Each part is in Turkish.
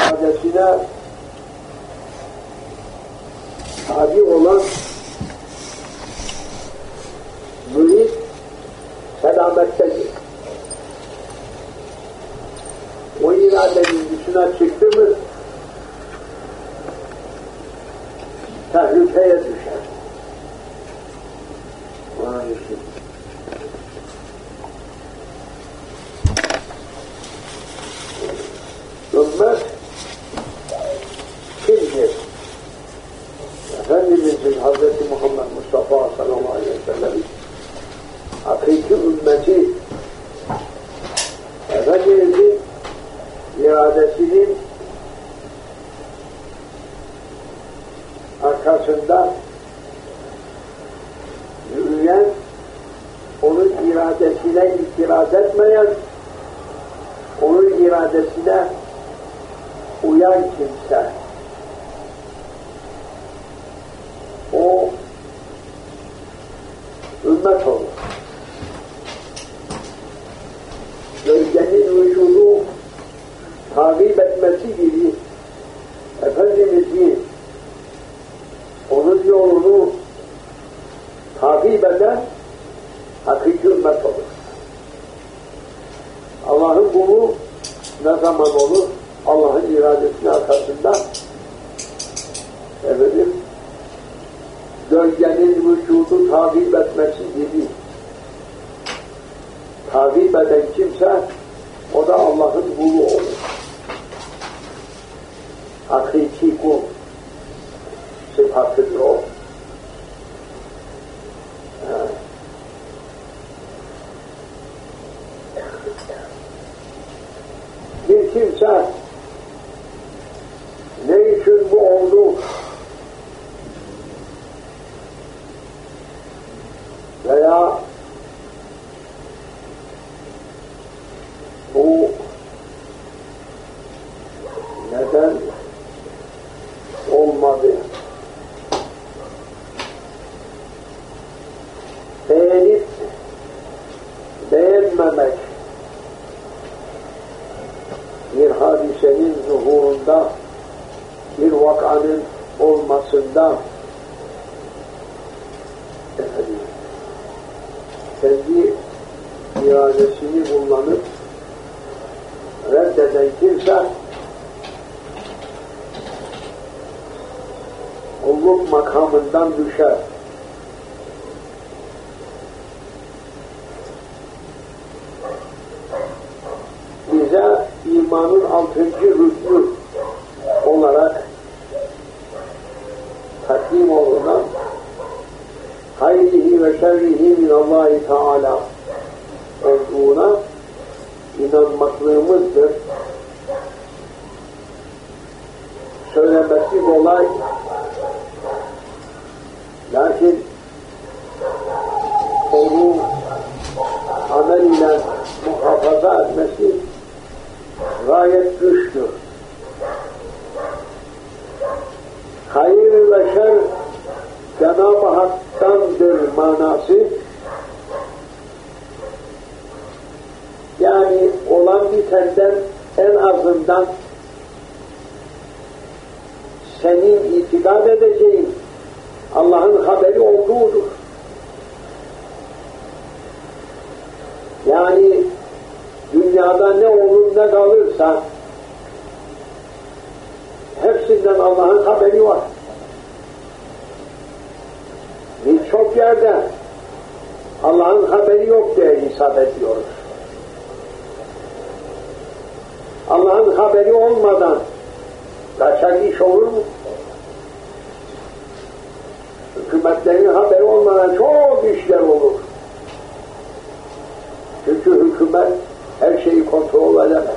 şeyhinin iradesine Efendimizin iradesinin arkasında yürüyen, onun iradesine itiraz etmeyen, onun iradesine uyan kimse, o ümmet olur. Gölgenin vücudu takip etmesi gibi Efendimiz'i onun yolunu takip eden hakiki ümmet olur. Kulu ne zaman olur? Allah'ın iradesinin arkasında efendim gölgenin vücudu takip etmesi gibi takip eden kimse o da Allah'ın kulu olur. Hakiki kul sıfatıdır o. Evet. Bir kimse ne için bu oldu veya bu neden olmadı beğenip beğenmemek bir hadisenin zuhurunda bir vakanın olmasında efendim, kendi iradesini kullanıp reddeden kimse kulluk makamından düşer. Bize imanın altıncı rüknü olarak takdim olunan hayrihi ve şerrihi minallahi Teala olduğuna inanmaklığımızdır. Söylemesi kolay lakin onu amel ile muhafaza etmesi gayet güçtür. Hayır ve şer Cenab-ı Hak'tandır manası. Yani olan bitenden en azından senin itikad edeceğin Allah'ın haberi olduğudur. Yani dünyada ne olur ne kalırsa hepsinden Allah'ın haberi var. Birçok yerde Allah'ın haberi yok diye hesap ediyoruz. Allah'ın haberi olmadan kaçak iş olur mu? Hükümetlerin haberi olmadan çok işler olur. Çünkü hükümet her şeyi kontrol edemez.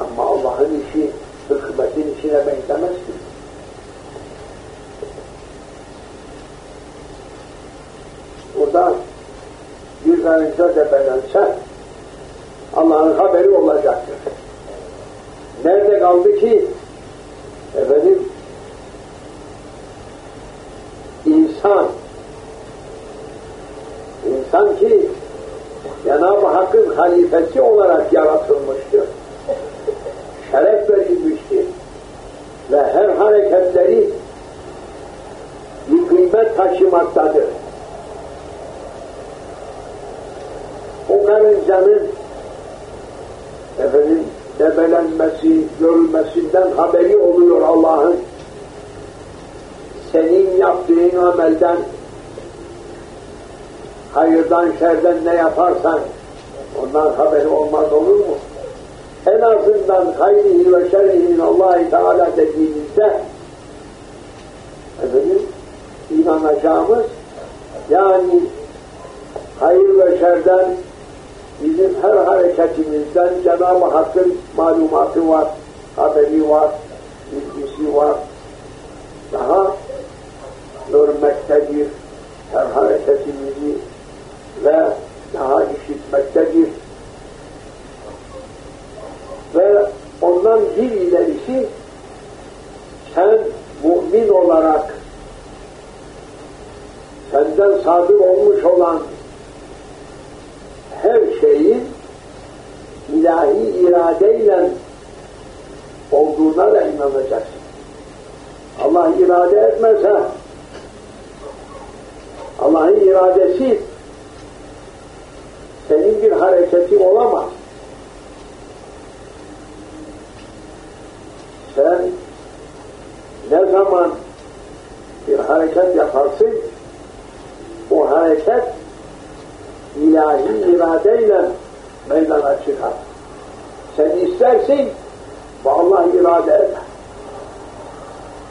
Ama Allah'ın işi hükümetin işine benzemez ki. Burada bir karınca tepelense Allah'ın haberi olacaktır. Nerede kaldı ki efendim insan insan ki Cenab-ı Hakk'ın halifesi olarak yaratılmıştır. Şeref verilmiştir. Ve her hareketleri bir kıymet taşımaktadır. O karıncanın efendim debelenmesi, görülmesinden haberi oluyor Allah'ın. Senin yaptığın amelden hayırdan, şerden ne yaparsan ondan haberi olmaz olur mu? En azından hayrihi ve şerrihi Allah Teala dediğimizde efendim inanacağımız yani hayır ve şerden bizim her hareketimizden Cenab-ı Hakk'ın malumatı var, haberi var, bilgisi var. Daha görmektedir her hareketimizi ve daha işitmektedir. Ve ondan bir ilerisi sen mümin olarak senden sadır olmuş olan her şeyin ilahi iradeyle olduğuna da inanacaksın. Allah irade etmese Allah'ın iradesi senin bir hareketi olamaz. Sen ne zaman bir hareket yaparsın o hareket ilahi iradeyle meydana çıkar. Sen istersin bu Allah irade eder.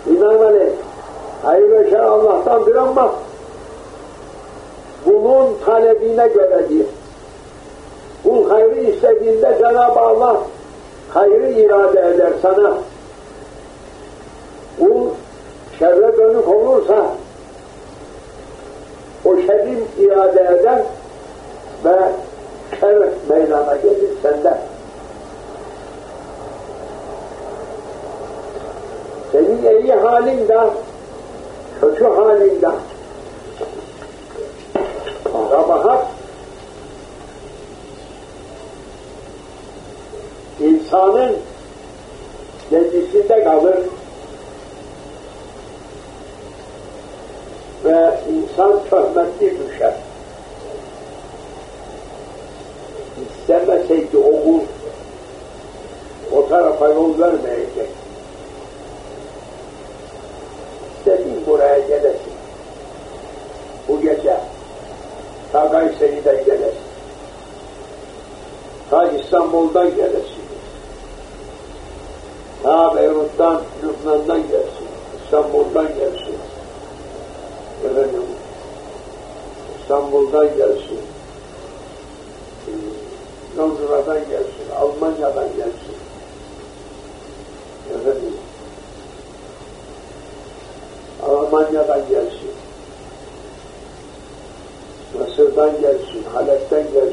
Binaenaleyh hayır ve şer Allah'tandır ama bunun talebine göredir. Kul hayrı istediğinde Cenab-ı Allah hayrı irade eder sana. Kul şerre dönük olursa o şerri irade eder ve şer meydana gelir sende. Senin iyi halinde, kötü halinde. Kabahat insanın decisinde kalır ve insan töhmetli düşer. İstemeseydi o kul o tarafa yol vermeyecek. İstediğin buraya gelesin. Bu gece ta Kayseri'den gelesin. Ta İstanbul'dan gelesin. Ta Beyrut'tan, Lübnan'dan gelsin. İstanbul'dan gelsin. Efendim, İstanbul'dan gelsin. Londra'dan gelsin, Almanya'dan gelsin. Efendim, Almanya'dan gelsin. Mısır'dan gelsin, Halep'ten gelsin.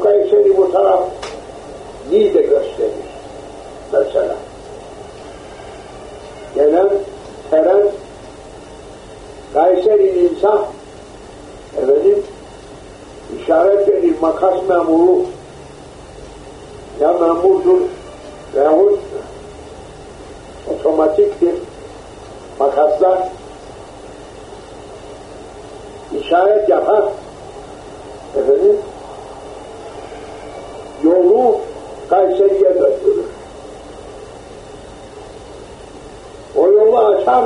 若いにもたら2で Kayseri'ye döndürür. O yolu açar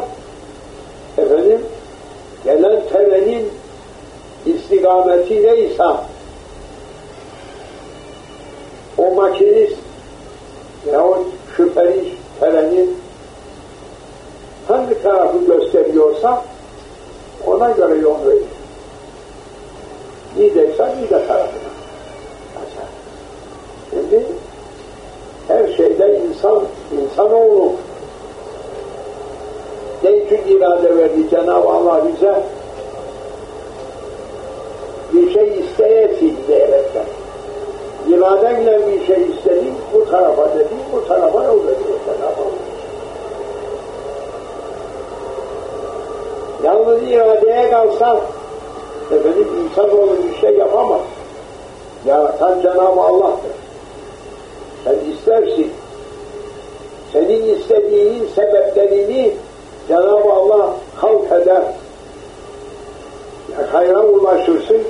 efendim gelen trenin istikameti neyse o makinist yahut şüpheli trenin hangi tarafı gösteriyorsa ona göre yol verir. Nideyse Nide tarafına. Açar. Şimdi her şeyde insan, insanoğlu Değişik irade verdi Cenab-ı Allah bize bir şey isteyesin diyerekten. İradenle bir şey istedin, bu tarafa dedin, bu tarafa yol veriyor Cenab-ı Allah. Yalnız iradeye kalsa efendim insanoğlu bir şey yapamaz. Yaratan Cenab-ı Allah'tır. Sen istersin. Senin istediğinin sebeplerini Cenab-ı Allah halk eder. Ya hayra ulaşırsın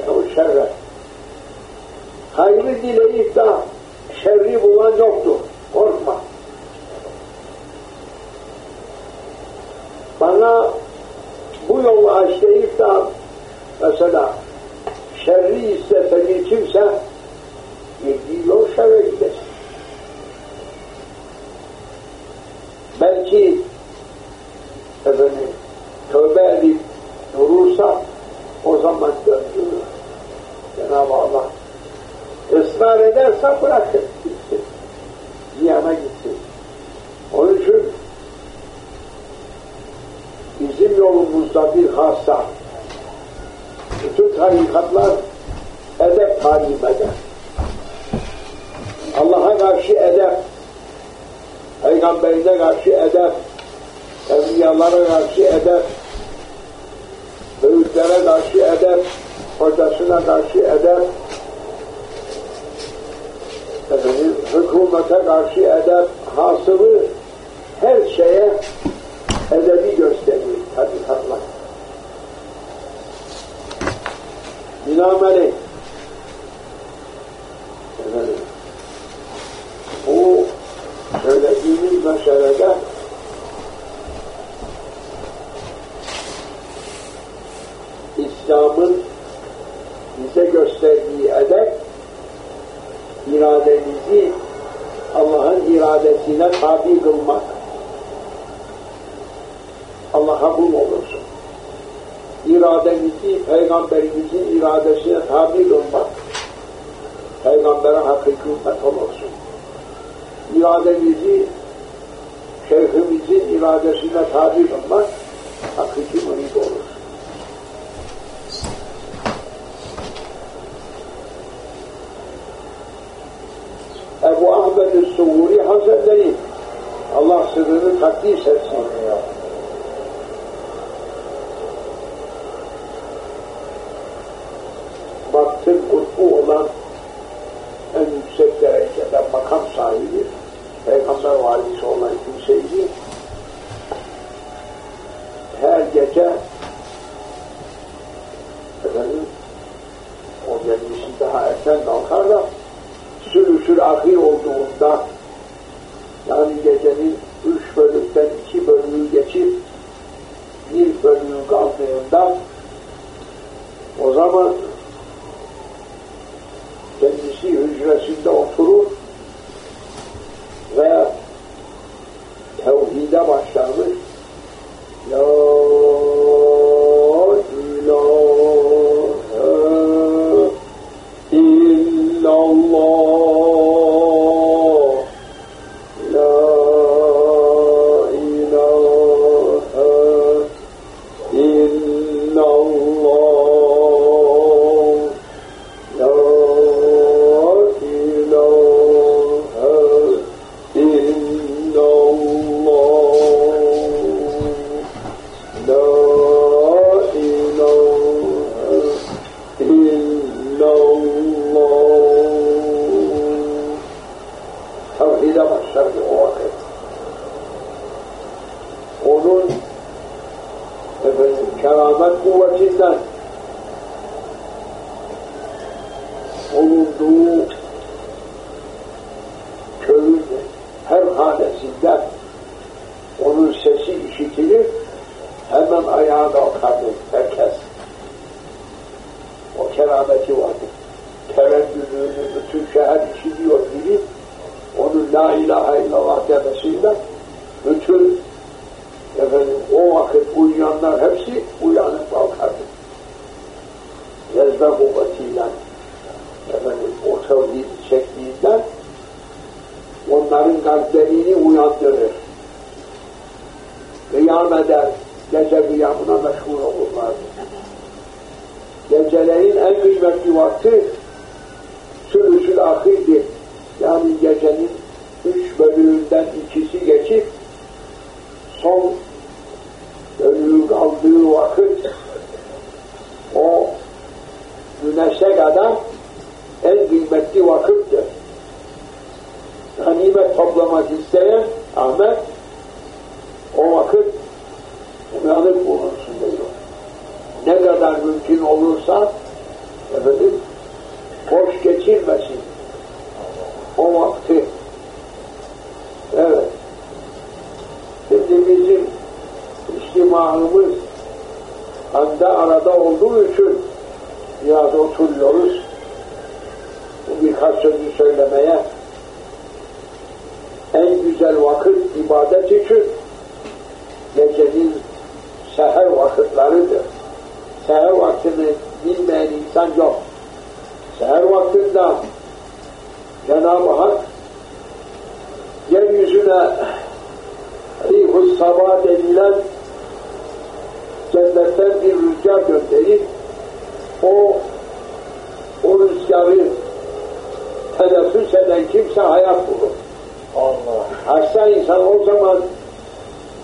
ya o şerre. Hayrı dileyip de şerri bulan yoktur. Korkma. Bana bu yolu aç deyip de mesela şerri istese bir kimse girdiği yol şerre gidesin. Belki efendim, tövbe edip durursa o zaman döndürür. Cenab-ı Allah ısrar ederse bırakır gitsin. Ziyana gitsin. Onun için bizim yolumuzda bir hassa bütün tarikatlar edep talim eder. Allah'a karşı edep, Peygamberine karşı edep, evliyalara karşı edep, büyüklere karşı edep, hocasına karşı edep, efendim, hükümete karşı edep, hasılı her şeye edebi gösterir tarikatlar. Binaenaleyh. Efendim, bu söylediğimiz meselede İslam'ın bize gösterdiği edep irademizi Allah'ın iradesine tabi kılmak. Allah'a kul olursun. İrademizi Peygamberimizin iradesine tabi kılmak. Peygamber'e hakiki ümmet olursun. İrademizi şeyhimizin iradesine tabi kılmak hakiki mürid olur. Ebu Ahmed-i Suvuri Hazretleri Allah sırrını takdis etsin. Baktın kutbu olan en yüksek derecede makam sahibi Peygamber valisi olan kimseydi. Her gece efendim o kendisi daha erken kalkar da sülüsül ahir olduğunda yani gecenin üç bölümden iki bölümü geçip bir bölümü kaldığında mümkün olursa efendim boş geçirmesin o vakti. Evet. Şimdi bizim içtimağımız anda arada olduğu için biraz oturuyoruz. Birkaç sözü söylemeye en güzel vakit ibadet için gecenin seher vakitleridir. Seher vaktini bilmeyen insan yok. Seher vaktinde Cenab-ı Hak yeryüzüne sabah denilen cennetten bir rüzgar gönderip o o rüzgarı teneffüs eden kimse hayat bulur. Allah. Hasta insan o zaman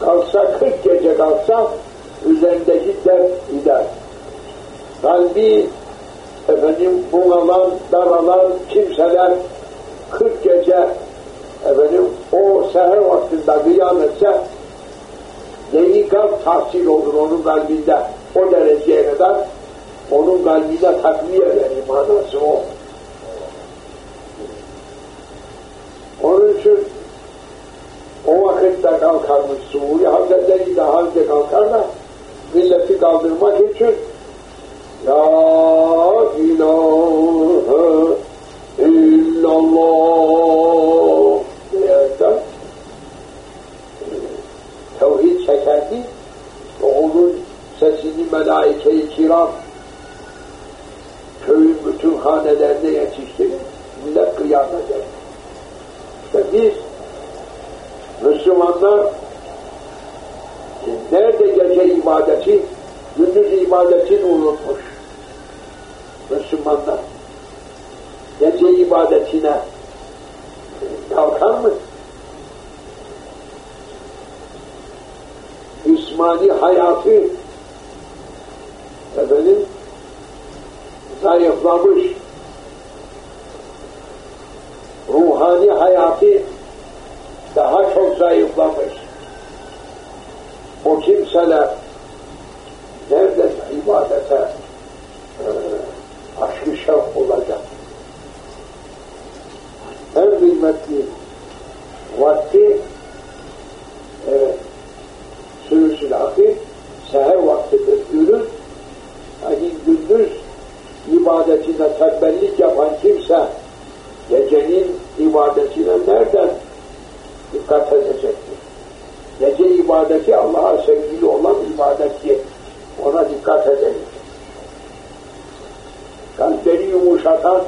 kalsa 40 gece kalsa üzerindeki dert gider. Kalbi efendim bunalan, daralan kimseler 40 gece efendim o seher vaktinde kıyam etse yeni kalp tahsil olur onun kalbinde o dereceye kadar onun kalbine takviye verir manası o. Onun için o vakitte kalkarmış Suudi Hazretleri de halde kalkar da milleti kaldırmak için La ilahe illallah diyerekten tevhid çekerdi ve onun sesini melaike-i kiram köyün bütün hanelerine yetiştirir millet kıyam eder. İşte biz Müslümanlar nerede gece ibadeti, gündüz ibadetini unutmuş. Müslümanlar gece ibadetine kalkar mı? İsmani hayatı efendim zayıflamış ruhani hayatı daha çok zayıflamış. O kimseler nerede ibadete e, aşkı şevk olacak? En kıymetli vakti evet sürüsül akı seher vaktidir. Ürün hani gündüz ibadetine tembellik yapan kimse gecenin ibadetine nereden dikkat edecektir. Gece ibadeti Allah'a sevgili ibadeti. Ona dikkat edelim. Kalpleri yumuşatan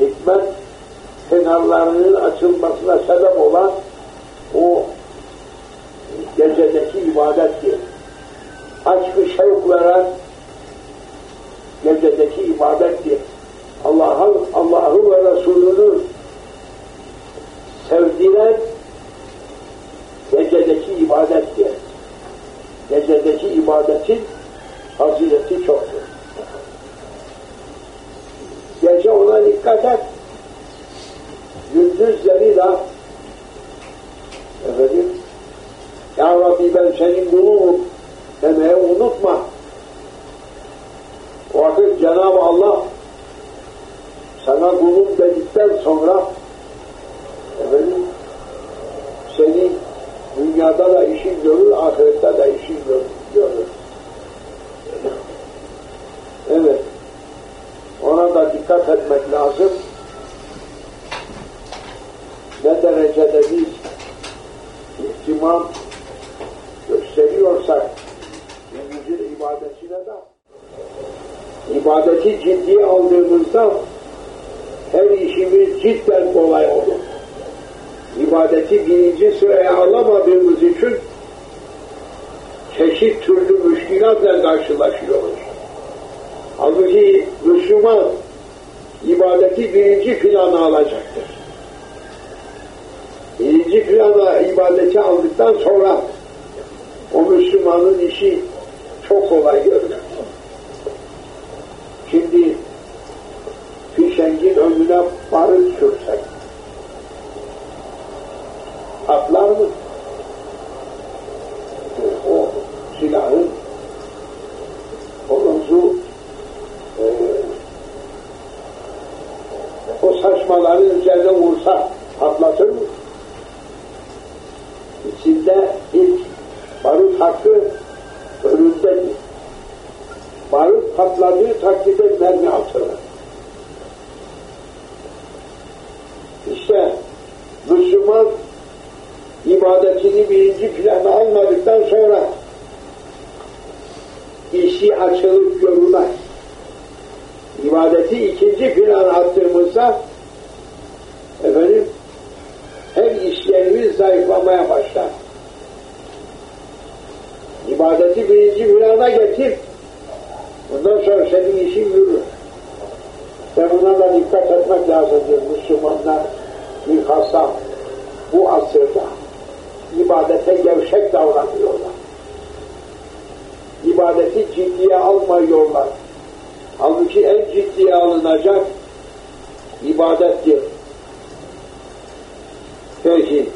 hikmet kenarlarının açılmasına sebep olan o gecedeki ibadettir. Aşkı şevk veren gecedeki ibadettir. Allah'ı Allah'ı ve Resulü'nü sevdiren gecedeki ibadettir. Gecedeki ibadetin fazileti çoktur. Gece ona dikkat et. Gündüzleri de efendim Ya Rabbi ben senin kulunum demeyi unutma. Vakit Cenab-ı Allah sana kulum dedikten sonra efendim seni dünyada da işin görür, ahirette de işin görür. görür. Evet. Ona da dikkat etmek lazım. Ne derecede biz ihtimam gösteriyorsak günümüzün ibadetine de ibadeti ciddiye aldığımızda her işimiz cidden kolay olur. İbadeti birinci sıraya alamadığımız için çeşit türlü müşkilatla karşılaşıyoruz. Halbuki Müslüman ibadeti birinci plana alacaktır. Birinci plana ibadeti aldıktan sonra o Müslümanın işi çok kolay görünür. Şimdi fişengin önüne barut sürsek Patladığı takdirde mermi atılır. İşte Müslüman ibadetini birinci plana almadıktan sonra işi açılıp görülmez. İbadeti ikinci plana attığımızda efendim her işlerimiz zayıflamaya başlar. İbadeti birinci plana getir. Bundan sonra senin işin yürür. Ve buna da dikkat etmek lazımdır Müslümanlar bilhassa bu asırda ibadete gevşek davranıyorlar. İbadeti ciddiye almıyorlar. Halbuki en ciddiye alınacak ibadettir. Peki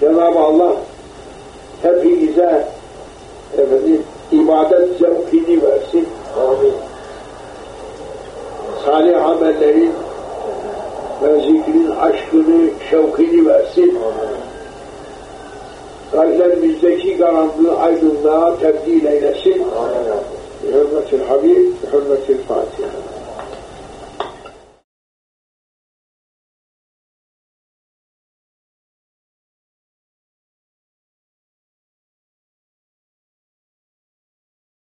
Cenab-ı Allah hepinize efendim, ibadet zevkini versin. Amin. Salih amellerin ve zikrin aşkını, şevkini versin. Kalplerimizdeki karanlığı aydınlığa tebdil eylesin. Hürmetil Habib, hürmetil Fatiha.